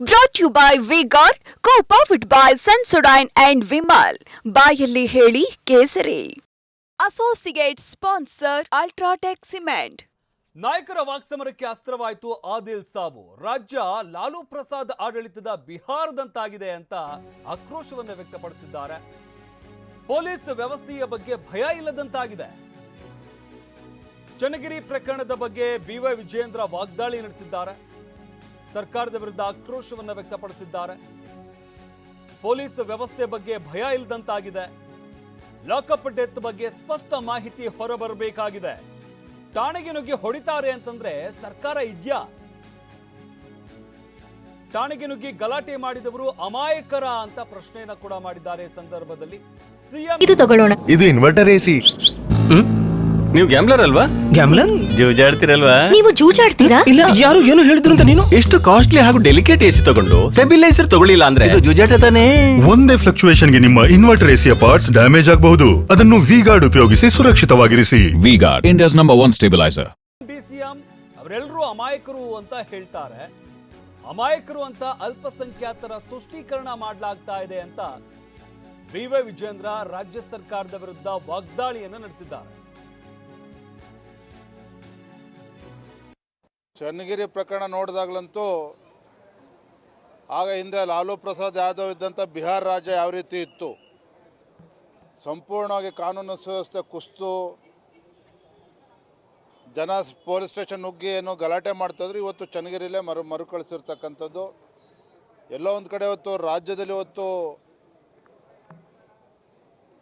Brought you by V Guard co powered by Sensodyne and Vimal ಬಾಯಲ್ಲಿ ಹೇಳಿ ಕೇಸರಿ. Associate sponsor UltraTech cement ನಾಯಕರ ವಾಕ್ಸಮರಕ್ಕೆ ಅಸ್ತ್ರವಾಯಿತು ಆದಿಲ್ ಸಾಬು. ರಾಜ್ಯ ಲಾಲು ಪ್ರಸಾದ್ ಆಡಳಿತದ ಬಿಹಾರದಂತಾಗಿದೆ ಅಂತ ಆಕ್ರೋಶವನ್ನು ವ್ಯಕ್ತಪಡಿಸಿದ್ದಾರೆ. ಪೊಲೀಸ್ ವ್ಯವಸ್ಥೆಯ ಬಗ್ಗೆ ಭಯ ಇಲ್ಲದಂತಾಗಿದೆ. ಚನ್ನಗಿರಿ ಪ್ರಕರಣದ ಬಗ್ಗೆ ಬಿವೈ ವಿಜಯೇಂದ್ರ ವಾಗ್ದಾಳಿ ನಡೆಸಿದ್ದಾರೆ. ಸರ್ಕಾರದ ವಿರುದ್ಧ ಆಕ್ರೋಶವನ್ನು ವ್ಯಕ್ತಪಡಿಸಿದ್ದಾರೆ. ಪೊಲೀಸ್ ವ್ಯವಸ್ಥೆ ಬಗ್ಗೆ ಭಯ ಇಲ್ಲದಂತಾಗಿದೆ ಲಾಕಪ್ ಡೆತ್ ಬಗ್ಗೆ ಸ್ಪಷ್ಟ ಮಾಹಿತಿ ಹೊರಬರಬೇಕಾಗಿದೆ. ಠಾಣೆಗೆ ನುಗ್ಗಿ ಹೊಡಿತಾರೆ ಅಂತಂದ್ರೆ ಸರ್ಕಾರ ಇದ್ಯಾ? ಠಾಣೆಗೆ ನುಗ್ಗಿ ಗಲಾಟೆ ಮಾಡಿದವರು ಅಮಾಯಕರ ಅಂತ ಪ್ರಶ್ನೆಯನ್ನ ಕೂಡ ಮಾಡಿದ್ದಾರೆ ಈ ಸಂದರ್ಭದಲ್ಲಿ. ಸಿಎಂ ಇದು ತಗೊಳ್ಳೋಣ. ಇದು ಇನ್ವರ್ಟರ್ ಎಸಿ ನೀವು ಗ್ಯಾಮ್ಲರ್ ಅಲ್ವಾ? ಗ್ಯಾಮ್ಲರ್ ಜೂಜಾಡ್ತಿರಲ್ವಾ? ನೀವು ಜೂಜಾಡ್ತೀರಾ? ಇಲ್ಲ ಯಾರು ಏನು ಹೇಳಿದ್ರು ಅಂತ ನೀನು? ಎಷ್ಟು ಕಾಸ್ಟ್ಲಿ ಹಾಗೂ ಡೆಲಿಕೇಟ್ ಎಸಿ ತಗೊಂಡು ಸ್ಟೆಬಿಲೈಸರ್ ತಗೊಳ್ಳಿಲ್ಲ ಅಂದ್ರೆ? ಇದು ಜೂಜಾಟ ತಾನೇ? ಒಂದೇ ಫ್ಲಕ್ಚುಯೇಷನ್ಗೆ ನಿಮ್ಮ ಇನ್ವರ್ಟರ್ ಎಸಿಯ ಪಾರ್ಟ್ಸ್ ಡ್ಯಾಮೇಜ್ ಆಗಬಹುದು. ಅದನ್ನು ವಿ ಗಾರ್ಡ್ ಉಪಯೋಗಿಸಿ ಸುರಕ್ಷಿತವಾಗಿರಿಸಿ. V-Guard, number number one stabilizer. DCM ಅವರೆಲ್ಲರೂ ಅಮಾಯಕರು ಅಂತ ಹೇಳ್ತಾರೆ. ಅಮಾಯಕರು ಅಂತ ಅಲ್ಪಸಂಖ್ಯಾತರ ತುಷ್ಟೀಕರಣ ಮಾಡಲಾಗ್ತಾ ಇದೆ ಅಂತ ಬಿವೈ ವಿಜೇಂದ್ರ ರಾಜ್ಯ ಸರ್ಕಾರದ ವಿರುದ್ಧ ವಾಗ್ದಾಳಿಯನ್ನು ನಡೆಸಿದ್ದಾರೆ. ಚನ್ನಗಿರಿ ಪ್ರಕರಣ ನೋಡಿದಾಗಲಂತೂ ಆಗ ಹಿಂದೆ ಲಾಲು ಪ್ರಸಾದ್ ಯಾದವ್ ಇದ್ದಂಥ ಬಿಹಾರ ರಾಜ್ಯ ಯಾವ ರೀತಿ ಇತ್ತು? ಸಂಪೂರ್ಣವಾಗಿ ಕಾನೂನು ಸುವ್ಯವಸ್ಥೆ ಕುಸ್ತು, ಜನ ಪೊಲೀಸ್ ಸ್ಟೇಷನ್ ನುಗ್ಗಿ ಏನು ಗಲಾಟೆ ಮಾಡ್ತಾಯಿದ್ರು. ಇವತ್ತು ಚನ್ನಗಿರಿಲೇ ಮರು ಮರುಕಳಿಸಿರ್ತಕ್ಕಂಥದ್ದು. ಎಲ್ಲೋ ಒಂದು ಕಡೆ ಇವತ್ತು ರಾಜ್ಯದಲ್ಲಿ ಇವತ್ತು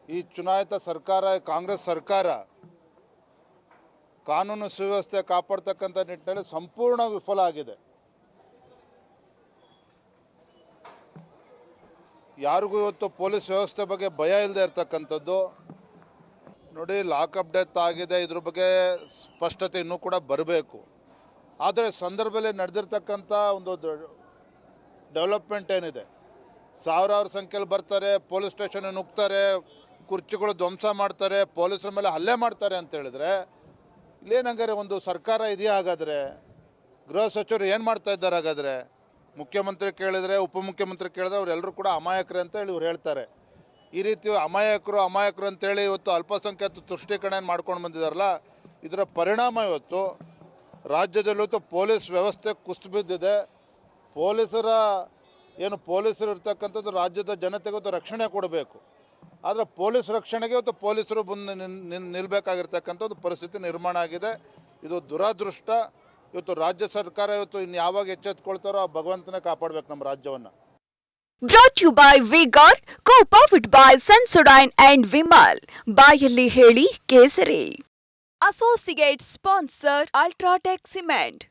ಈ ಚುನಾಯಿತ ಸರ್ಕಾರ, ಕಾಂಗ್ರೆಸ್ ಸರ್ಕಾರ ಕಾನೂನು ಸುವ್ಯವಸ್ಥೆ ಕಾಪಾಡ್ತಕ್ಕಂಥ ನಿಟ್ಟಿನಲ್ಲಿ ಸಂಪೂರ್ಣ ವಿಫಲ ಆಗಿದೆ. ಯಾರಿಗೂ ಇವತ್ತು ಪೊಲೀಸ್ ವ್ಯವಸ್ಥೆ ಬಗ್ಗೆ ಭಯ ಇಲ್ಲದೆ ಇರತಕ್ಕಂಥದ್ದು. ನೋಡಿ ಲಾಕಪ್ ಡೆತ್ ಆಗಿದೆ, ಇದ್ರ ಬಗ್ಗೆ ಸ್ಪಷ್ಟತೆ ಇನ್ನೂ ಕೂಡ ಬರಬೇಕು. ಆದರೆ ಸಂದರ್ಭದಲ್ಲಿ ನಡೆದಿರ್ತಕ್ಕಂಥ ಒಂದು ಡೆವಲಪ್ಮೆಂಟ್ ಏನಿದೆ? ಸಾವಿರಾರು ಸಂಖ್ಯೆಯಲ್ಲಿ ಬರ್ತಾರೆ, ಪೊಲೀಸ್ ಸ್ಟೇಷನ್ ನುಗ್ತಾರೆ, ಕುರ್ಚಿಗಳು ಧ್ವಂಸ ಮಾಡ್ತಾರೆ, ಪೊಲೀಸರ ಮೇಲೆ ಹಲ್ಲೆ ಮಾಡ್ತಾರೆ ಅಂತ ಹೇಳಿದ್ರೆ ಇಲ್ಲೇನಂಗಾರೆ ಒಂದು ಸರ್ಕಾರ ಇದೆಯಾ ಹಾಗಾದರೆ? ಗೃಹ ಸಚಿವರು ಏನು ಮಾಡ್ತಾ ಇದ್ದಾರೆ ಹಾಗಾದರೆ? ಮುಖ್ಯಮಂತ್ರಿ ಕೇಳಿದರೆ, ಉಪಮುಖ್ಯಮಂತ್ರಿ ಕೇಳಿದ್ರೆ ಅವರೆಲ್ಲರೂ ಕೂಡ ಅಮಾಯಕರು ಅಂತ ಹೇಳಿ ಇವ್ರು ಹೇಳ್ತಾರೆ. ಈ ರೀತಿ ಅಮಾಯಕರು ಅಮಾಯಕರು ಅಂತೇಳಿ ಇವತ್ತು ಅಲ್ಪಸಂಖ್ಯಾತ ತುಷ್ಟೀಕರಣ ಮಾಡ್ಕೊಂಡು ಬಂದಿದಾರಲ್ಲ, ಇದರ ಪರಿಣಾಮ ಇವತ್ತು ರಾಜ್ಯದಲ್ಲೂ ಇವತ್ತು ಪೊಲೀಸ್ ವ್ಯವಸ್ಥೆ ಕುಸಿದು ಬಿದ್ದಿದೆ. ಪೊಲೀಸರ, ಏನು ಪೊಲೀಸರು ಇರ್ತಕ್ಕಂಥದ್ದು ರಾಜ್ಯದ ಜನತೆಗೆ ರಕ್ಷಣೆ ಕೊಡಬೇಕು. ಆದರೆ ಪೊಲೀಸ್ ರಕ್ಷಣೆಗೆ ಇವತ್ತು ಪೊಲೀಸರು ಬಂದು ನಿನ್ ನಿಲ್ಬೇಕಾಗಿರ್ತಕ್ಕಂಥದ್ದು ಪರಿಸ್ಥಿತಿ ನಿರ್ಮಾಣ ಆಗಿದೆ. ಇದು ದುರಾದೃಷ್ಟ. ಇವತ್ತು ರಾಜ್ಯ ಸರ್ಕಾರ ಇವತ್ತು ಇನ್ನು ಯಾವಾಗ ಎಚ್ಚೆತ್ಕೊಳ್ತಾರೋ ಆ ಭಗವಂತನ ಕಾಪಾಡ್ಬೇಕು ನಮ್ಮ ರಾಜ್ಯವನ್ನು. Brought you by V Guard co powered by Sensodyne and Vimal ಬಾಯಲ್ಲಿ ಹೇಳಿ ಕೇಸರಿ. Associate sponsor UltraTech cement